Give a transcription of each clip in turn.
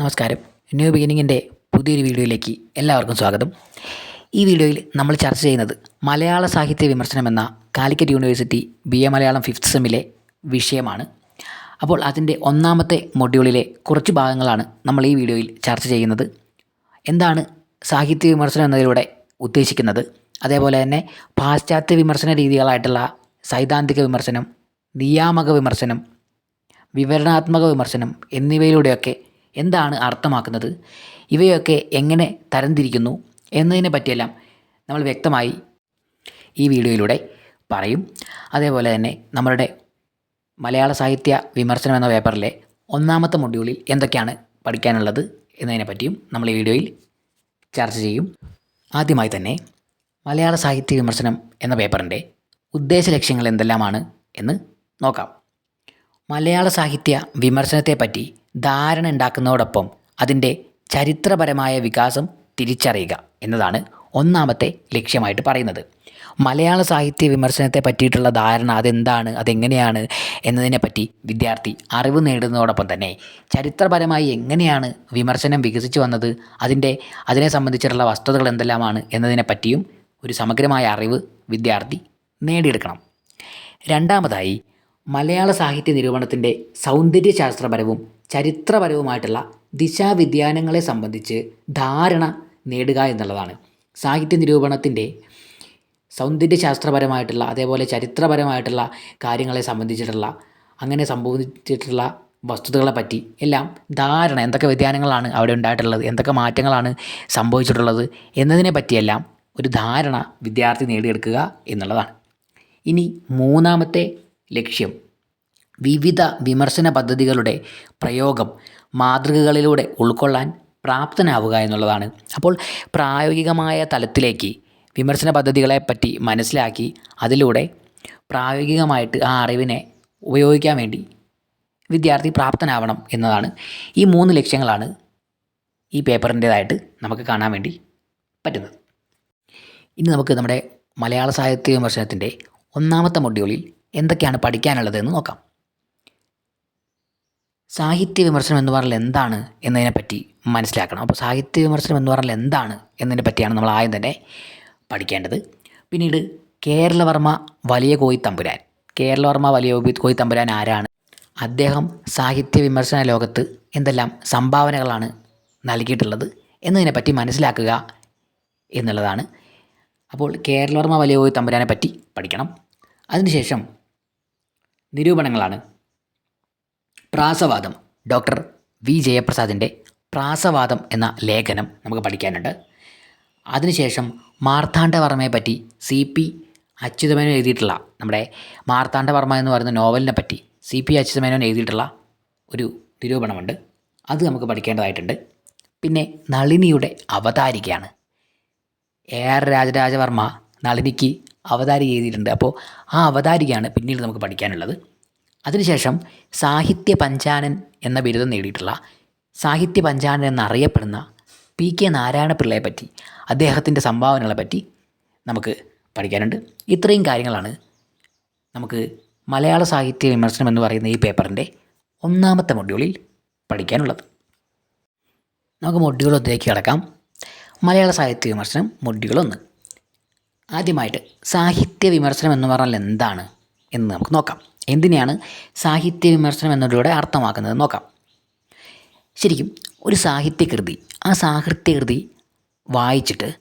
നമസ്കാരം. ന്യൂ ബിഗിനിങ്ങിന്റെ പുതിയൊരു വീഡിയോയിലേക്ക് എല്ലാവർക്കും സ്വാഗതം. ഈ വീഡിയോയിൽ നമ്മൾ ചർച്ച ചെയ്യുന്നത് മലയാള സാഹിത്യ വിമർശനം എന്ന Calicut university B A Malayalam fifth സെമ്മിലെ വിഷയമാണ്. അപ്പോൾ അതിന്റെ ഒന്നാമത്തെ മൊഡ്യൂളിലെ കുറച്ച് ഭാഗങ്ങളാണ് നമ്മൾ ഈ വീഡിയോയിൽ ചർച്ച ചെയ്യുന്നത്. എന്താണ് സാഹിത്യ വിമർശനം എന്നതിലൂടെ ഉദ്ദേശിക്കുന്നത്? അതേപോലെ തന്നെ പാശ്ചാത്യ വിമർശന രീതികളായിട്ടുള്ള സൈദ്ധാന്തിക വിമർശനം നിയാമക വിമർശനം വിവരണാത്മക വിമർശനം എന്നിവയിലൂടെയൊക്കെ എന്താണ് അർത്ഥമാക്കുന്നത്? ഇവയൊക്കെ എങ്ങനെ തരംതിരിക്കുന്നു എന്നതിനെ പറ്റിയെല്ലാം നമ്മൾ വ്യക്തമായി ഈ വീഡിയോയിലൂടെ പറയും. അതേപോലെ തന്നെ നമ്മളുടെ മലയാള സാഹിത്യ വിമർശനം എന്ന പേപ്പറിലെ ഒന്നാമത്തെ മൊഡ്യൂളിൽ എന്തൊക്കെയാണ് പഠിക്കാനുള്ളത് എന്നതിനെ പറ്റിയും നമ്മൾ ഈ വീഡിയോയിൽ ചർച്ച ചെയ്യും. ആദ്യമായി തന്നെ മലയാള സാഹിത്യ വിമർശനം എന്ന പേപ്പറിന്റെ ഉദ്ദേശ ലക്ഷ്യങ്ങൾ എന്തെല്ലാമാണ് എന്ന് നോക്കാം. മലയാള സാഹിത്യ വിമർശനത്തെപ്പറ്റി ധാരണ ഉണ്ടാക്കുന്നതോടൊപ്പം അതിന്റെ ചരിത്രപരമായ വികാസം തിരിച്ചറിയുക എന്നതാണ് ഒന്നാമത്തെ ലക്ഷ്യമായിട്ട് പറയുന്നത്. മലയാള സാഹിത്യ വിമർശനത്തെ പറ്റിയിട്ടുള്ള ധാരണ അതെന്താണ് അതെങ്ങനെയാണ് എന്നതിനെപ്പറ്റി വിദ്യാർത്ഥി അറിവ് നേടുന്നതോടൊപ്പം തന്നെ ചരിത്രപരമായി എങ്ങനെയാണ് വിമർശനം വികസിച്ചു വന്നത് അതിന്റെ അതിനെ സംബന്ധിച്ചിട്ടുള്ള വസ്തുതകൾ എന്തെല്ലാമാണ് എന്നതിനെപ്പറ്റിയും ഒരു സമഗ്രമായ അറിവ് വിദ്യാർത്ഥി നേടിയെടുക്കണം. രണ്ടാമതായി മലയാള സാഹിത്യ നിരൂപണത്തിന്റെ സൗന്ദര്യശാസ്ത്രപരവും ചരിത്രപരവുമായിട്ടുള്ള ദിശാവിദ്യാനങ്ങളെ സംബന്ധിച്ച് ധാരണ നേടുക എന്നുള്ളതാണ്. സാഹിത്യ നിരൂപണത്തിന്റെ സൗന്ദര്യശാസ്ത്രപരമായിട്ടുള്ള അതേപോലെ ചരിത്രപരമായിട്ടുള്ള കാര്യങ്ങളെ സംബന്ധിച്ചിട്ടുള്ള അങ്ങനെ സംഭവിച്ചിട്ടുള്ള വസ്തുതകളെ പറ്റി എല്ലാം ധാരണ എന്തൊക്കെ വ്യതിയാനങ്ങളാണ് അവിടെ ഉണ്ടായിട്ടുള്ളത് എന്തൊക്കെ മാറ്റങ്ങളാണ് സംഭവിച്ചിട്ടുള്ളത് എന്നതിനെ പറ്റിയെല്ലാം ഒരു ധാരണ വിദ്യാർത്ഥി നേടിയെടുക്കുക എന്നുള്ളതാണ്. ഇനി മൂന്നാമത്തെ ലക്ഷ്യം. വിവിധ വിമർശന പദ്ധതികളുടെ പ്രയോഗം മാതൃകകളിലൂടെ ഉൾക്കൊള്ളാൻ പ്രാപ്തനാവുക എന്നുള്ളതാണ്. അപ്പോൾ പ്രായോഗികമായ തലത്തിലേക്ക് വിമർശന പദ്ധതികളെ പറ്റി മനസ്സിലാക്കി അതിലൂടെ പ്രായോഗികമായിട്ട് ആ അറിവിനെ ഉപയോഗിക്കാൻ വേണ്ടി വിദ്യാർത്ഥി പ്രാപ്തനാവണം എന്നതാണ് ഈ മൂന്ന് ലക്ഷ്യങ്ങളാണ് ഈ പേപ്പറിന്റേതായിട്ട് നമുക്ക് കാണാൻ വേണ്ടി പറ്റുന്നത്. ഇനി നമുക്ക് നമ്മുടെ മലയാള സാഹിത്യ വിമർശനത്തിന്റെ ഒന്നാമത്തെ മൊഡ്യൂളിൽ എന്തൊക്കെയാണ് പഠിക്കാനുള്ളത് എന്ന് നോക്കാം. സാഹിത്യ വിമർശനം എന്ന് പറഞ്ഞാൽ എന്താണ് എന്നതിനെപ്പറ്റി മനസ്സിലാക്കണം. അപ്പോൾ സാഹിത്യ വിമർശനം എന്ന് പറഞ്ഞാൽ എന്താണ് എന്നതിനെ പറ്റിയാണ് നമ്മൾ ആദ്യം തന്നെ പഠിക്കേണ്ടത്. പിന്നീട് കേരളവർമ്മ വലിയ കോയി തമ്പുരാൻ. കേരളവർമ്മ വലിയ കോയി തമ്പുരാൻ ആരാണ്? അദ്ദേഹം സാഹിത്യ വിമർശന ലോകത്ത് എന്തെല്ലാം സംഭാവനകളാണ് നൽകിയിട്ടുള്ളത് എന്നതിനെപ്പറ്റി മനസ്സിലാക്കുക എന്നുള്ളതാണ്. അപ്പോൾ കേരളവർമ്മ വലിയ കോയി തമ്പുരാനെ പറ്റി പഠിക്കണം. അതിനുശേഷം നിരൂപണങ്ങളാണ്. പ്രാസവാദം. ഡോക്ടർ വി ജയപ്രസാദിന്റെ പ്രാസവാദം എന്ന ലേഖനം നമുക്ക് പഠിക്കാനുണ്ട്. അതിനുശേഷം മാർത്താണ്ഡവർമ്മയെ പറ്റി സി പി അച്യുതമേനോൻ എഴുതിയിട്ടുള്ള നമ്മുടെ മാർത്താണ്ഡവർമ്മ എന്ന് പറയുന്ന നോവലിനെ പറ്റി സി പി അച്യുതമേനോൻ എഴുതിയിട്ടുള്ള ഒരു നിരൂപണമുണ്ട്. അത് നമുക്ക് പഠിക്കേണ്ടതായിട്ടുണ്ട്. പിന്നെ നളിനിയുടെ അവതാരികയാണ്. എ ആർ രാജരാജവർമ്മ നളിനിക്ക് അവതാരിക എഴുതിയിട്ടുണ്ട് അപ്പോൾ ആ അവതാരികയാണ് പിന്നീട് നമുക്ക് പഠിക്കാനുള്ളത്. അതിനുശേഷം സാഹിത്യ പഞ്ചാനൻ എന്ന ബിരുദം നേടിയിട്ടുള്ള സാഹിത്യ പഞ്ചാനൻ എന്നറിയപ്പെടുന്ന പി കെ നാരായണപിള്ളയെ പറ്റി അദ്ദേഹത്തിന്റെ സംഭാവനകളെ പറ്റി നമുക്ക് പഠിക്കാനുണ്ട്. ഇത്രയും കാര്യങ്ങളാണ് നമുക്ക് മലയാള സാഹിത്യ വിമർശനം എന്ന് പറയുന്ന ഈ പേപ്പറിന്റെ ഒന്നാമത്തെ മൊഡ്യൂളിൽ പഠിക്കാനുള്ളത്. നമുക്ക് മൊഡ്യൂൾ ഒന്നിലേക്ക് കിടക്കാം. മലയാള സാഹിത്യ വിമർശനം മൊഡ്യൂൾ ഒന്ന്. ആദ്യമായിട്ട് സാഹിത്യ വിമർശനം എന്ന് പറഞ്ഞാൽ എന്താണ് എന്ന് നമുക്ക് നോക്കാം. എന്തിനാണ് സാഹിത്യ വിമർശനം എന്നതിലൂടെ അർത്ഥമാക്കുന്നത് നോക്കാം. ശരിക്കും ഒരു സാഹിത്യകൃതി ആ സാഹിത്യകൃതി വായിച്ചിട്ട്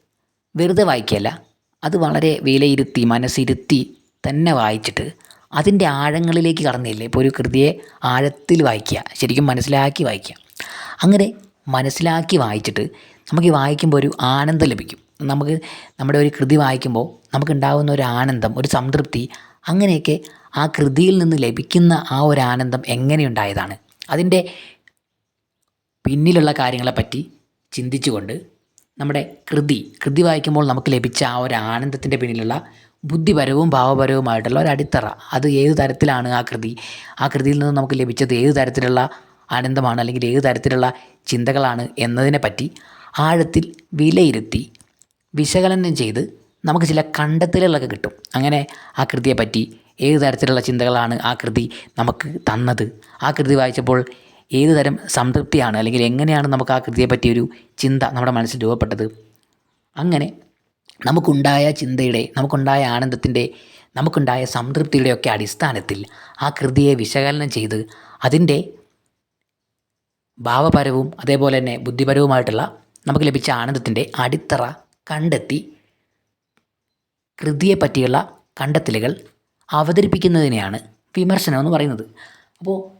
വെറുതെ വായിക്കുകയല്ല അത് വളരെ വിലയിരുത്തി മനസ്സിരുത്തി തന്നെ വായിച്ചിട്ട് അതിന്റെ ആഴങ്ങളിലേക്ക് കടന്നില്ലേ? ഇപ്പോൾ ഒരു കൃതിയെ ആഴത്തിൽ വായിക്കുക ശരിക്കും മനസ്സിലാക്കി വായിക്കുക. അങ്ങനെ മനസ്സിലാക്കി വായിച്ചിട്ട് നമുക്ക് വായിക്കുമ്പോൾ ഒരു ആനന്ദം ലഭിക്കും. നമുക്ക് നമ്മുടെ ഒരു കൃതി വായിക്കുമ്പോൾ നമുക്കുണ്ടാകുന്ന ഒരു ആനന്ദം ഒരു സംതൃപ്തി അങ്ങനെയൊക്കെ ആ കൃതിയിൽ നിന്ന് ലഭിക്കുന്ന ആ ഒരു ആനന്ദം എങ്ങനെയുണ്ടായതാണ്? അതിന്റെ പിന്നിലുള്ള കാര്യങ്ങളെപ്പറ്റി ചിന്തിച്ചുകൊണ്ട് നമ്മുടെ കൃതി കൃതി വായിക്കുമ്പോൾ നമുക്ക് ലഭിച്ച ആ ഒരു ആനന്ദത്തിന്റെ പിന്നിലുള്ള ബുദ്ധിപരവും ഭാവപരവുമായിട്ടുള്ള ഒരു അടിത്തറ. അത് ഏത് തരത്തിലാണ് ആ കൃതി? ആ കൃതിയിൽ നിന്ന് നമുക്ക് ലഭിച്ചത് ഏത് തരത്തിലുള്ള ആനന്ദമാണ്? അല്ലെങ്കിൽ ഏത് തരത്തിലുള്ള ചിന്തകളാണ് എന്നതിനെ പറ്റി ആഴത്തിൽ വിലയിരുത്തി വിശകലനം ചെയ്ത് നമുക്ക് ചില കണ്ടെത്തലുകളൊക്കെ കിട്ടും. അങ്ങനെ ആ കൃതിയെപ്പറ്റി ഏത് തരത്തിലുള്ള ചിന്തകളാണ് ആ കൃതി നമുക്ക് തന്നത്? ആ കൃതി വായിച്ചപ്പോൾ ഏത് തരം സംതൃപ്തിയാണ് അല്ലെങ്കിൽ എങ്ങനെയാണ് നമുക്ക് ആ കൃതിയെപ്പറ്റി ഒരു ചിന്ത നമ്മുടെ മനസ്സിൽ രൂപപ്പെട്ടത്? അങ്ങനെ നമുക്കുണ്ടായ ചിന്തയുടെ നമുക്കുണ്ടായ ആനന്ദത്തിന്റെ നമുക്കുണ്ടായ സംതൃപ്തിയുടെയൊക്കെ അടിസ്ഥാനത്തിൽ ആ കൃതിയെ വിശകലനം ചെയ്ത് അതിന്റെ ഭാവപരവും അതേപോലെ തന്നെ ബുദ്ധിപരവുമായിട്ടുള്ള നമുക്ക് ലഭിച്ച ആനന്ദത്തിന്റെ അടിത്തറ കണ്ടെത്തി കൃതിയെ പറ്റിയുള്ള കണ്ടെത്തലുകൾ അവതരിപ്പിക്കുന്നതിനെയാണ് വിമർശനം എന്ന് പറയുന്നത്. അപ്പോൾ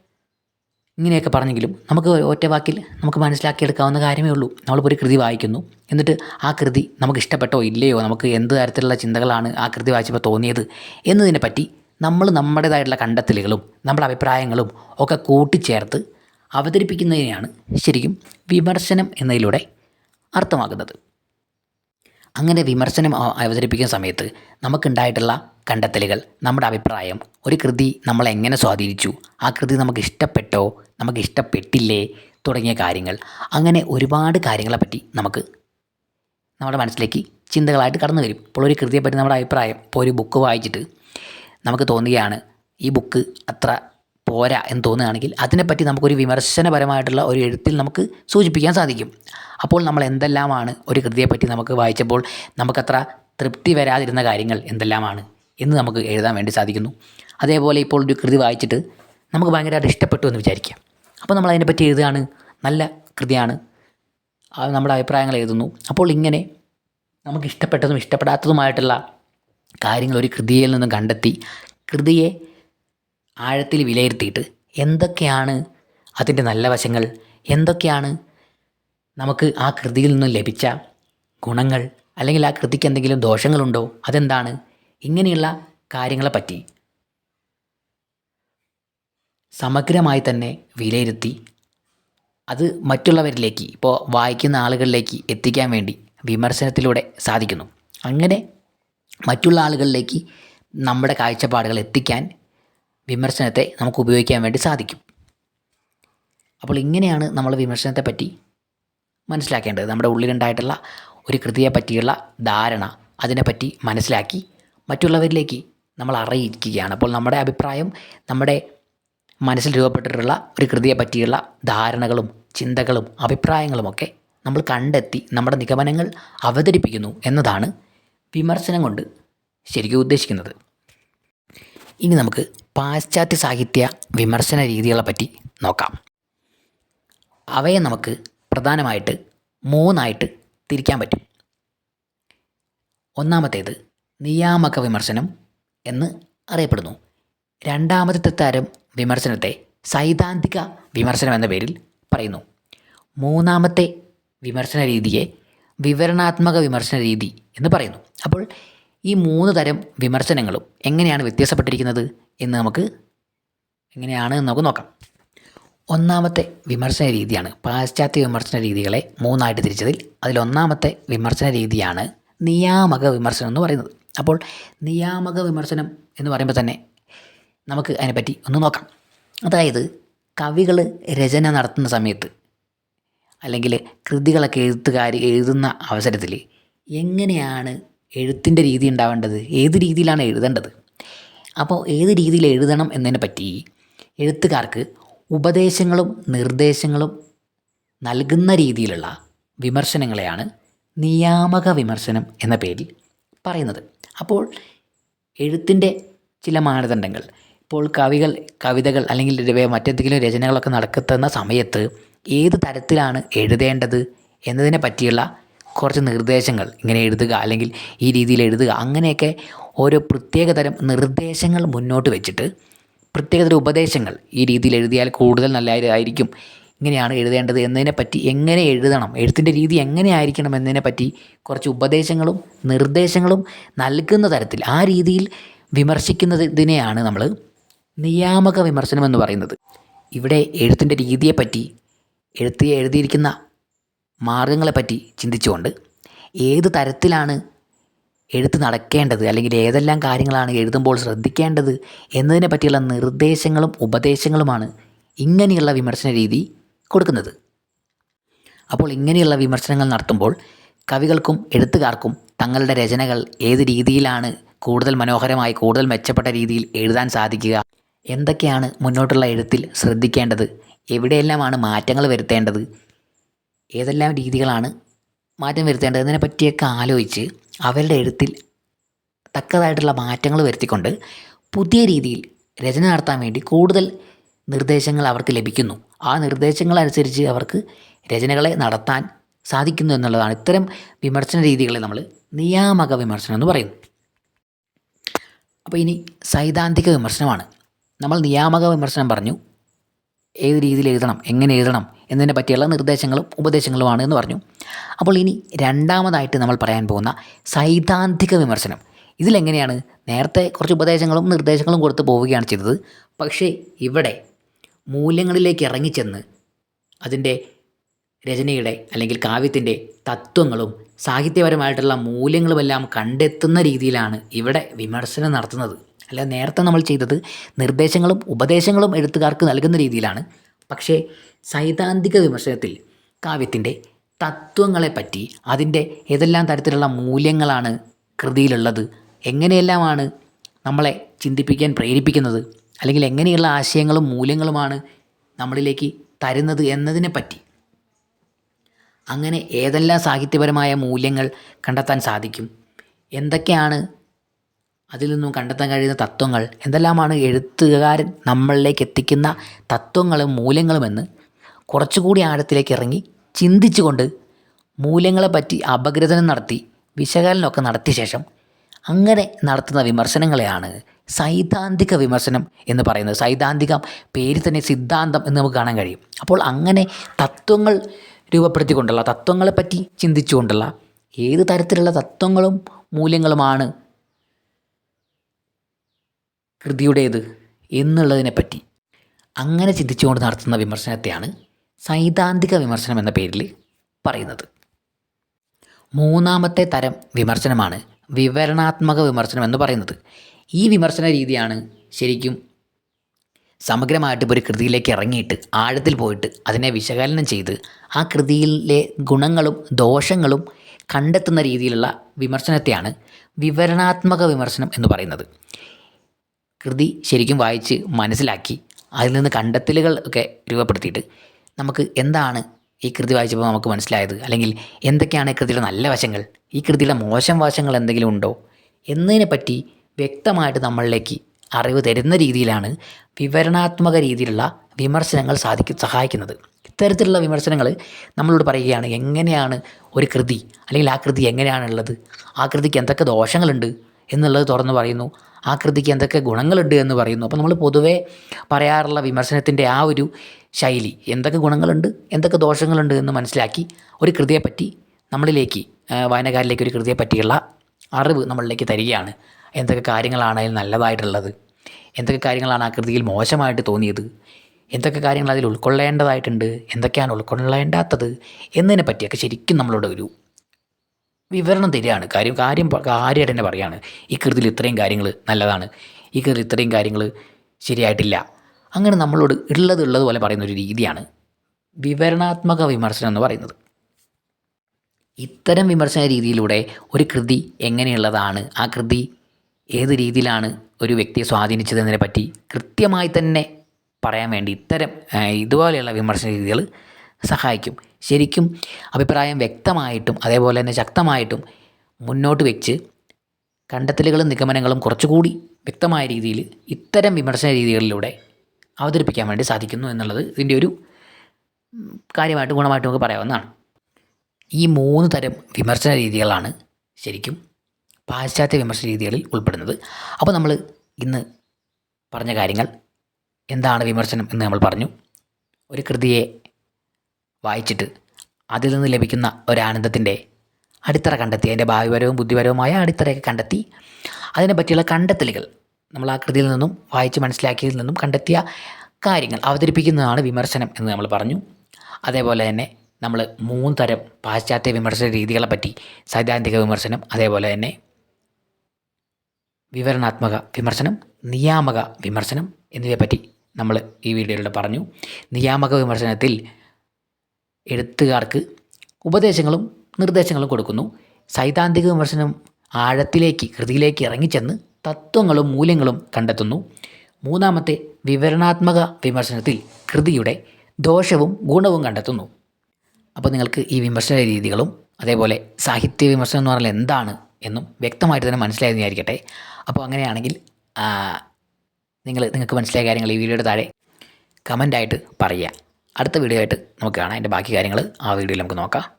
ഇങ്ങനെയൊക്കെ പറഞ്ഞെങ്കിലും നമുക്ക് ഒറ്റ വാക്കിൽ നമുക്ക് മനസ്സിലാക്കിയെടുക്കാവുന്ന കാര്യമേ ഉള്ളൂ. നമ്മളിപ്പോൾ ഒരു കൃതി വായിക്കുന്നു. എന്നിട്ട് ആ കൃതി നമുക്ക് ഇഷ്ടപ്പെട്ടോ ഇല്ലയോ? നമുക്ക് എന്ത് തരത്തിലുള്ള ചിന്തകളാണ് ആ കൃതി വായിച്ചപ്പോൾ തോന്നിയത്? എന്നതിനെ പറ്റി നമ്മൾ നമ്മുടേതായിട്ടുള്ള കണ്ടെത്തലുകളും നമ്മുടെ അഭിപ്രായങ്ങളും ഒക്കെ കൂട്ടിച്ചേർത്ത് അവതരിപ്പിക്കുന്നതിനെയാണ് ശരിക്കും വിമർശനം എന്നതിലൂടെ അർത്ഥമാക്കുന്നത്. അങ്ങനെ വിമർശനം അവതരിപ്പിക്കുന്ന സമയത്ത് നമുക്കുണ്ടായിട്ടുള്ള കണ്ടെത്തലുകൾ നമ്മുടെ അഭിപ്രായം ഒരു കൃതി നമ്മളെ എങ്ങനെ സ്വാധീനിച്ചു ആ കൃതി നമുക്ക് ഇഷ്ടപ്പെട്ടോ നമുക്ക് ഇഷ്ടപ്പെട്ടില്ലേ തുടങ്ങിയ കാര്യങ്ങൾ. അങ്ങനെ ഒരുപാട് കാര്യങ്ങളെപ്പറ്റി നമുക്ക് നമ്മുടെ മനസ്സിലേക്ക് ചിന്തകളായിട്ട് കടന്നു വരും. ഇപ്പോൾ ഒരു കൃതിയെപ്പറ്റി നമ്മുടെ അഭിപ്രായം ഇപ്പോൾ ഒരു ബുക്ക് വായിച്ചിട്ട് നമുക്ക് തോന്നുകയാണ് ഈ ബുക്ക് അത്ര പോരാ എന്ന് തോന്നുകയാണെങ്കിൽ അതിനെപ്പറ്റി നമുക്കൊരു വിമർശനപരമായിട്ടുള്ള ഒരു എഴുത്തിൽ നമുക്ക് സൂചിപ്പിക്കാൻ സാധിക്കും. അപ്പോൾ നമ്മൾ എന്തെല്ലാമാണ് ഒരു കൃതിയെപ്പറ്റി നമുക്ക് വായിച്ചപ്പോൾ നമുക്കത്ര തൃപ്തി വരാതിരുന്ന കാര്യങ്ങൾ എന്തെല്ലാമാണ് എന്ന് നമുക്ക് എഴുതാൻ വേണ്ടി സാധിക്കുന്നു. അതേപോലെ ഇപ്പോൾ ഒരു കൃതി വായിച്ചിട്ട് നമുക്ക് ഭയങ്കരമായിട്ട് ഇഷ്ടപ്പെട്ടു എന്ന് വിചാരിക്കാം. അപ്പോൾ നമ്മൾ അതിനെപ്പറ്റി എഴുതുകയാണ്. നല്ല കൃതിയാണ്. നമ്മുടെ അഭിപ്രായങ്ങൾ എഴുതുന്നു. അപ്പോൾ ഇങ്ങനെ നമുക്ക് ഇഷ്ടപ്പെട്ടതും ഇഷ്ടപ്പെടാത്തതുമായിട്ടുള്ള കാര്യങ്ങൾ ഒരു കൃതിയിൽ നിന്നും കണ്ടെത്തി കൃതിയെ ആഴത്തിൽ വിലയിരുത്തിയിട്ട് എന്തൊക്കെയാണ് അതിന്റെ നല്ല വശങ്ങൾ എന്തൊക്കെയാണ് നമുക്ക് ആ കൃതിയിൽ നിന്നും ലഭിച്ച ഗുണങ്ങൾ അല്ലെങ്കിൽ ആ കൃതിക്ക് എന്തെങ്കിലും ദോഷങ്ങളുണ്ടോ അതെന്താണ് ഇങ്ങനെയുള്ള കാര്യങ്ങളെപ്പറ്റി സമഗ്രമായി തന്നെ വിലയിരുത്തി അത് മറ്റുള്ളവരിലേക്ക് ഇപ്പോൾ വായിക്കുന്ന ആളുകളിലേക്ക് എത്തിക്കാൻ വേണ്ടി വിമർശനത്തിലൂടെ സാധിക്കുന്നു. അങ്ങനെ മറ്റുള്ള ആളുകളിലേക്ക് നമ്മുടെ കാഴ്ചപ്പാടുകൾ എത്തിക്കാൻ വിമർശനത്തെ നമുക്ക് ഉപയോഗിക്കാൻ വേണ്ടി സാധിക്കും. അപ്പോൾ ഇങ്ങനെയാണ് നമ്മൾ വിമർശനത്തെ പറ്റി മനസ്സിലാക്കേണ്ടത്. നമ്മുടെ ഉള്ളിലുണ്ടായിട്ടുള്ള ഒരു കൃതിയെ പറ്റിയുള്ള ധാരണ അതിനെപ്പറ്റി മനസ്സിലാക്കി മറ്റുള്ളവരിലേക്ക് നമ്മൾ അറിയിക്കുകയാണ്. അപ്പോൾ നമ്മുടെ അഭിപ്രായം നമ്മുടെ മനസ്സിൽ രൂപപ്പെട്ടിട്ടുള്ള ഒരു കൃതിയെ പറ്റിയുള്ള ധാരണകളും ചിന്തകളും അഭിപ്രായങ്ങളുമൊക്കെ നമ്മൾ കണ്ടെത്തി നമ്മുടെ നിഗമനങ്ങൾ അവതരിപ്പിക്കുന്നു എന്നതാണ് വിമർശനം കൊണ്ട് ശരിക്കും ഉദ്ദേശിക്കുന്നത്. ഇനി നമുക്ക് പാശ്ചാത്യ സാഹിത്യ വിമർശന രീതികളെ പറ്റി നോക്കാം. അവയെ നമുക്ക് പ്രധാനമായിട്ട് മൂന്നായിട്ട് തിരിക്കാൻ പറ്റും. ഒന്നാമത്തേത് നിയാമക വിമർശനം എന്ന് അറിയപ്പെടുന്നു. രണ്ടാമത്തെ തരം വിമർശനത്തെ സൈദ്ധാന്തിക വിമർശനം എന്ന പേരിൽ പറയുന്നു. മൂന്നാമത്തെ വിമർശന രീതിയെ വിവരണാത്മക വിമർശന രീതി എന്ന് പറയുന്നു. അപ്പോൾ ഈ മൂന്ന് തരം വിമർശനങ്ങളും എങ്ങനെയാണ് വ്യത്യാസപ്പെട്ടിരിക്കുന്നത് എന്ന് നമുക്ക് എങ്ങനെയാണ് എന്ന് നമുക്ക് നോക്കാം. ഒന്നാമത്തെ വിമർശന രീതിയാണ് പാശ്ചാത്യ വിമർശന രീതികളെ മൂന്നായിട്ട് തിരിച്ചതിൽ. അതിലൊന്നാമത്തെ വിമർശന രീതിയാണ് നിയാമക വിമർശനം എന്ന് പറയുന്നത്. അപ്പോൾ നിയാമക വിമർശനം എന്ന് പറയുമ്പോൾ തന്നെ നമുക്ക് അതിനെപ്പറ്റി ഒന്ന് നോക്കാം. അതായത് കവികൾ രചന നടത്തുന്ന സമയത്ത് അല്ലെങ്കിൽ കൃതികളൊക്കെ എഴുത്തുകാർ എഴുതുന്ന അവസരത്തിൽ എങ്ങനെയാണ് എഴുത്തിന്റെ രീതി ഉണ്ടാവേണ്ടത്? ഏത് രീതിയിലാണ് എഴുതേണ്ടത്? അപ്പോൾ ഏത് രീതിയിൽ എഴുതണം എന്നതിനെ പറ്റി എഴുത്തുകാർക്ക് ഉപദേശങ്ങളും നിർദ്ദേശങ്ങളും നൽകുന്ന രീതിയിലുള്ള വിമർശനങ്ങളെയാണ് നിയാമക വിമർശനം എന്ന പേരിൽ പറയുന്നത്. അപ്പോൾ എഴുത്തിന്റെ ചില മാനദണ്ഡങ്ങൾ ഇപ്പോൾ കവികൾ കവിതകൾ അല്ലെങ്കിൽ മറ്റെന്തെങ്കിലും രചനകളൊക്കെ നടക്കുന്ന സമയത്ത് ഏത് തരത്തിലാണ് എഴുതേണ്ടത് എന്നതിനെ പറ്റിയുള്ള കുറച്ച് നിർദ്ദേശങ്ങൾ ഇങ്ങനെ എഴുതുക അല്ലെങ്കിൽ ഈ രീതിയിൽ എഴുതുക. അങ്ങനെയൊക്കെ ഓരോ പ്രത്യേകതരം നിർദ്ദേശങ്ങൾ മുന്നോട്ട് വെച്ചിട്ട് പ്രത്യേകതരം ഉപദേശങ്ങൾ ഈ രീതിയിൽ എഴുതിയാൽ കൂടുതൽ നല്ലതായിരിക്കും. ഇങ്ങനെയാണ് എഴുതേണ്ടത് എന്നതിനെപ്പറ്റി എങ്ങനെ എഴുതണം? എഴുത്തിന്റെ രീതി എങ്ങനെ ആയിരിക്കണം എന്നതിനെപ്പറ്റി കുറച്ച് ഉപദേശങ്ങളും നിർദ്ദേശങ്ങളും നൽകുന്ന തരത്തിൽ ആ രീതിയിൽ വിമർശിക്കുന്നതിനെയാണ് നമ്മൾ നിയാമക വിമർശനം എന്ന് പറയുന്നത്. ഇവിടെ എഴുത്തിന്റെ രീതിയെപ്പറ്റി എഴുത്തി എഴുതിയിരിക്കുന്ന മാർഗങ്ങളെപ്പറ്റി ചിന്തിച്ചുകൊണ്ട് ഏത് തരത്തിലാണ് എഴുത്ത് നടക്കേണ്ടത് അല്ലെങ്കിൽ ഏതെല്ലാം കാര്യങ്ങളാണ് എഴുതുമ്പോൾ ശ്രദ്ധിക്കേണ്ടത് എന്നതിനെ പറ്റിയുള്ള നിർദ്ദേശങ്ങളും ഉപദേശങ്ങളുമാണ് ഇങ്ങനെയുള്ള വിമർശന രീതി കൊടുക്കുന്നത്. അപ്പോൾ ഇങ്ങനെയുള്ള വിമർശനങ്ങൾ നടത്തുമ്പോൾ കവികൾക്കും എഴുത്തുകാർക്കും തങ്ങളുടെ രചനകൾ ഏത് രീതിയിലാണ് കൂടുതൽ മനോഹരമായി കൂടുതൽ മെച്ചപ്പെട്ട രീതിയിൽ എഴുതാൻ സാധിക്കുക എന്തൊക്കെയാണ് മുന്നോട്ടുള്ള എഴുത്തിൽ ശ്രദ്ധിക്കേണ്ടത് എവിടെയെല്ലാമാണ് മാറ്റങ്ങൾ വരുത്തേണ്ടത് ഏതെല്ലാം രീതികളാണ് മാറ്റം വരുത്തേണ്ടത് എന്നതിനെ പറ്റിയൊക്കെ ആലോചിച്ച് അവരുടെ എഴുത്തിൽ തക്കതായിട്ടുള്ള മാറ്റങ്ങൾ വരുത്തിക്കൊണ്ട് പുതിയ രീതിയിൽ രചന നടത്താൻ വേണ്ടി കൂടുതൽ നിർദ്ദേശങ്ങൾ അവർക്ക് ലഭിക്കുന്നു. ആ നിർദ്ദേശങ്ങൾ അനുസരിച്ച് അവർക്ക് രചനകളെ നടത്താൻ സാധിക്കുന്നു എന്നുള്ളതാണ്. ഇത്തരം വിമർശന രീതികളെ നമ്മൾ നിയാമക വിമർശനം എന്ന് പറയുന്നു അപ്പോൾ ഇനി സൈദ്ധാന്തിക വിമർശനമാണ്. നമ്മൾ നിയാമക വിമർശനം പറഞ്ഞു. ഏത് രീതിയിൽ എഴുതണം എങ്ങനെ എഴുതണം എന്നതിനെ പറ്റിയുള്ള നിർദ്ദേശങ്ങളും ഉപദേശങ്ങളുമാണ് എന്ന് പറഞ്ഞു. അപ്പോൾ ഇനി രണ്ടാമതായിട്ട് നമ്മൾ പറയാൻ പോകുന്ന സൈദ്ധാന്തിക വിമർശനം. ഇതിലെങ്ങനെയാണ്? നേരത്തെ കുറച്ച് ഉപദേശങ്ങളും നിർദ്ദേശങ്ങളും കൊടുത്ത് പോവുകയാണ് ചെയ്തത്. പക്ഷേ ഇവിടെ മൂല്യങ്ങളിലേക്ക് ഇറങ്ങിച്ചെന്ന് അതിന്റെ രചനയുടെ അല്ലെങ്കിൽ കാവ്യത്തിന്റെ തത്വങ്ങളും സാഹിത്യപരമായിട്ടുള്ള മൂല്യങ്ങളുമെല്ലാം കണ്ടെത്തുന്ന രീതിയിലാണ് ഇവിടെ വിമർശനം നടത്തുന്നത്. അല്ല നേരത്തെ നമ്മൾ ചെയ്തത് നിർദ്ദേശങ്ങളും ഉപദേശങ്ങളും എഴുത്തുകാർക്ക് നൽകുന്ന രീതിയിലാണ്. പക്ഷേ സൈദ്ധാന്തിക വിമർശനത്തിൽ കാവ്യത്തിന്റെ തത്വങ്ങളെപ്പറ്റി അതിന്റെ ഏതെല്ലാം തരത്തിലുള്ള മൂല്യങ്ങളാണ് കൃതിയിലുള്ളത് എങ്ങനെയെല്ലാമാണ് നമ്മളെ ചിന്തിപ്പിക്കാൻ പ്രേരിപ്പിക്കുന്നത് അല്ലെങ്കിൽ എങ്ങനെയുള്ള ആശയങ്ങളും മൂല്യങ്ങളുമാണ് നമ്മളിലേക്ക് തരുന്നത് എന്നതിനെപ്പറ്റി. അങ്ങനെ ഏതെല്ലാം സാഹിത്യപരമായ മൂല്യങ്ങൾ കണ്ടെത്താൻ സാധിക്കും എന്തൊക്കെയാണ് അതിൽ നിന്നും കണ്ടെത്താൻ കഴിയുന്ന തത്വങ്ങൾ എന്തെല്ലാമാണ് എഴുത്തുകാരൻ നമ്മളിലേക്ക് എത്തിക്കുന്ന തത്വങ്ങളും മൂല്യങ്ങളുമെന്ന് കുറച്ചുകൂടി ആഴത്തിലേക്ക് ഇറങ്ങി ചിന്തിച്ചുകൊണ്ട് മൂല്യങ്ങളെപ്പറ്റി അപഗ്രഥനം നടത്തി വിശകലനമൊക്കെ നടത്തിയ ശേഷം അങ്ങനെ നടത്തുന്ന വിമർശനങ്ങളെയാണ് സൈദ്ധാന്തിക വിമർശനം എന്ന് പറയുന്നത്. സൈദ്ധാന്തികം പേര് തന്നെ സിദ്ധാന്തം എന്ന് നമുക്ക് കാണാൻ കഴിയും. അപ്പോൾ അങ്ങനെ തത്വങ്ങൾ രൂപപ്പെടുത്തിക്കൊണ്ടുള്ള തത്വങ്ങളെപ്പറ്റി ചിന്തിച്ചുകൊണ്ടുള്ള ഏത് തരത്തിലുള്ള തത്വങ്ങളും മൂല്യങ്ങളുമാണ് കൃതിയുടേത് എന്നുള്ളതിനെപ്പറ്റി. അങ്ങനെ ചിന്തിച്ചുകൊണ്ട് നടത്തുന്ന വിമർശനത്തെയാണ് സൈദ്ധാന്തിക വിമർശനം എന്ന പേരിൽ പറയുന്നത്. മൂന്നാമത്തെ തരം വിമർശനമാണ് വിവരണാത്മക വിമർശനം എന്ന് പറയുന്നത്. ഈ വിമർശന രീതിയാണ് ശരിക്കും സമഗ്രമായിട്ട് ഒരു കൃതിയിലേക്ക് ഇറങ്ങിയിട്ട് ആഴത്തിൽ പോയിട്ട് അതിനെ വിശകലനം ചെയ്ത് ആ കൃതിയിലെ ഗുണങ്ങളും ദോഷങ്ങളും കണ്ടെത്തുന്ന രീതിയിലുള്ള വിമർശനത്തെയാണ് വിവരണാത്മക വിമർശനം എന്ന് പറയുന്നത്. കൃതി ശരിക്കും വായിച്ച് മനസ്സിലാക്കി അതിൽ നിന്ന് കണ്ടെത്തലുകൾ ഒക്കെ രൂപപ്പെടുത്തിയിട്ട് നമുക്ക് എന്താണ് ഈ കൃതി വായിച്ചപ്പോൾ നമുക്ക് മനസ്സിലായത്? അല്ലെങ്കിൽ എന്തൊക്കെയാണ് ഈ കൃതിയുടെ നല്ല വശങ്ങൾ? ഈ കൃതിയുടെ മോശം വശങ്ങൾ എന്തെങ്കിലും ഉണ്ടോ? എന്നതിനെ പറ്റി വ്യക്തമായിട്ട് നമ്മളിലേക്ക് അറിവ് തരുന്ന രീതിയിലാണ് വിവരണാത്മക രീതിയിലുള്ള വിമർശനങ്ങൾ സാധിക്കും സഹായിക്കുന്നത്. ഇത്തരത്തിലുള്ള വിമർശനങ്ങൾ നമ്മളോട് പറയുകയാണ് എങ്ങനെയാണ് ഒരു കൃതി അല്ലെങ്കിൽ ആ കൃതി എങ്ങനെയാണുള്ളത്? ആ കൃതിക്ക് എന്തൊക്കെ ദോഷങ്ങളുണ്ട്? എന്നുള്ളത് തുറന്നു പറയുന്നു. ആ കൃതിക്ക് എന്തൊക്കെ ഗുണങ്ങളുണ്ട് എന്ന് പറയുന്നു. അപ്പോൾ നമ്മൾ പൊതുവേ പറയാറുള്ള വിമർശനത്തിന്റെ ആ ഒരു ശൈലി എന്തൊക്കെ ഗുണങ്ങളുണ്ട് എന്തൊക്കെ ദോഷങ്ങളുണ്ട് എന്ന് മനസ്സിലാക്കി ഒരു കൃതിയെപ്പറ്റി നമ്മളിലേക്ക് വായനക്കാരിലേക്ക് ഒരു കൃതിയെപ്പറ്റിയുള്ള അറിവ് നമ്മളിലേക്ക് തരികയാണ്. എന്തൊക്കെ കാര്യങ്ങളാണ് അതിൽ നല്ലതായിട്ടുള്ളത് എന്തൊക്കെ കാര്യങ്ങളാണ് ആ കൃതിയിൽ മോശമായിട്ട് തോന്നിയത് എന്തൊക്കെ കാര്യങ്ങൾ അതിൽ ഉൾക്കൊള്ളേണ്ടതായിട്ടുണ്ട് എന്തൊക്കെയാണ് ഉൾക്കൊള്ളേണ്ടാത്തത് എന്നതിനെ പറ്റിയൊക്കെ ശരിക്കും നമ്മളോട് ഒരു വിവരണം തരികയാണ്. കാര്യം കാര്യം കാര്യമായിട്ട് തന്നെ പറയുകയാണ് ഈ കൃതിയിൽ ഇത്രയും കാര്യങ്ങൾ നല്ലതാണ്. ഈ കൃതിയിൽ ഇത്രയും കാര്യങ്ങൾ ശരിയായിട്ടില്ല. അങ്ങനെ നമ്മളോട് ഉള്ളത് ഉള്ളതുപോലെ പറയുന്ന ഒരു രീതിയാണ് വിവരണാത്മക വിമർശനം എന്ന് പറയുന്നത്. ഇത്തരം വിമർശന രീതിയിലൂടെ ഒരു കൃതി എങ്ങനെയുള്ളതാണ്? ആ കൃതി ഏത് രീതിയിലാണ് ഒരു വ്യക്തിയെ സ്വാധീനിച്ചതെന്നതിനെ പറ്റി കൃത്യമായി തന്നെ പറയാൻ വേണ്ടി ഇത്തരം ഇതുപോലെയുള്ള വിമർശന രീതികൾ സഹായിക്കും. ശരിക്കും അഭിപ്രായം വ്യക്തമായിട്ടും അതേപോലെ തന്നെ ശക്തമായിട്ടും മുന്നോട്ട് വെച്ച് കണ്ടെത്തലുകളും നിഗമനങ്ങളും കുറച്ചുകൂടി വ്യക്തമായ രീതിയിൽ ഇത്തരം വിമർശന രീതികളിലൂടെ അവതരിപ്പിക്കാൻ വേണ്ടി സാധിക്കുന്നു എന്നുള്ളത് ഇതിന്റെ ഒരു കാര്യമായിട്ട് ഗുണമായിട്ട് നമുക്ക് പറയാവുന്നതാണ്. ഈ മൂന്ന് തരം വിമർശന രീതികളാണ് ശരിക്കും പാശ്ചാത്യ വിമർശന രീതികളിൽ ഉൾപ്പെടുന്നത്. അപ്പോൾ നമ്മൾ ഇന്ന് പറഞ്ഞ കാര്യങ്ങൾ എന്താണ് വിമർശനം എന്ന് നമ്മൾ പറഞ്ഞു. ഒരു കൃതിയെ വായിച്ചിട്ട് അതിൽ നിന്ന് ലഭിക്കുന്ന ഒരാനന്ദത്തിന്റെ അടിത്തറ കണ്ടെത്തി അതിന്റെ ഭാവിപരവും ബുദ്ധിപരവുമായ അടിത്തറയൊക്കെ കണ്ടെത്തി അതിനെ പറ്റിയുള്ള കണ്ടെത്തലുകൾ നമ്മൾ ആ കൃതിയിൽ നിന്നും വായിച്ച് മനസ്സിലാക്കിയതിൽ നിന്നും കണ്ടെത്തിയ കാര്യങ്ങൾ അവതരിപ്പിക്കുന്നതാണ് വിമർശനം എന്ന് നമ്മൾ പറഞ്ഞു. അതേപോലെ തന്നെ നമ്മൾ മൂന്ന് തരം പാശ്ചാത്യ വിമർശന രീതികളെ പറ്റി സൈദ്ധാന്തിക വിമർശനം അതേപോലെ തന്നെ വിവരണാത്മക വിമർശനം നിയാമക വിമർശനം എന്നിവയെപ്പറ്റി നമ്മൾ ഈ വീഡിയോയിലൂടെ പറഞ്ഞു. നിയാമക വിമർശനത്തിൽ എഴുത്തുകാർക്ക് ഉപദേശങ്ങളും നിർദ്ദേശങ്ങളും കൊടുക്കുന്നു. സൈദ്ധാന്തിക വിമർശനം ആഴത്തിലേക്ക് കൃതിയിലേക്ക് ഇറങ്ങിച്ചെന്ന് തത്വങ്ങളും മൂല്യങ്ങളും കണ്ടെത്തുന്നു. മൂന്നാമത്തെ വിവരണാത്മക വിമർശനത്തിൽ കൃതിയുടെ ദോഷവും ഗുണവും കണ്ടെത്തുന്നു. അപ്പോൾ നിങ്ങൾക്ക് ഈ വിമർശന രീതികളും അതേപോലെ സാഹിത്യ വിമർശനം എന്ന് പറഞ്ഞാൽ എന്താണ് എന്നും വ്യക്തമായിട്ട് തന്നെ മനസ്സിലായെന്ന് വിചാരിക്കട്ടെ. അപ്പോൾ അങ്ങനെയാണെങ്കിൽ നിങ്ങൾ നിങ്ങൾക്ക് മനസ്സിലായ കാര്യങ്ങൾ ഈ വീഡിയോയുടെ താഴെ കമന്റായിട്ട് പറയുക. അടുത്ത വീഡിയോ ആയിട്ട് നമുക്ക് കാണാം. അതിന്റെ ബാക്കി കാര്യങ്ങൾ ആ വീഡിയോയിൽ നമുക്ക് നോക്കാം.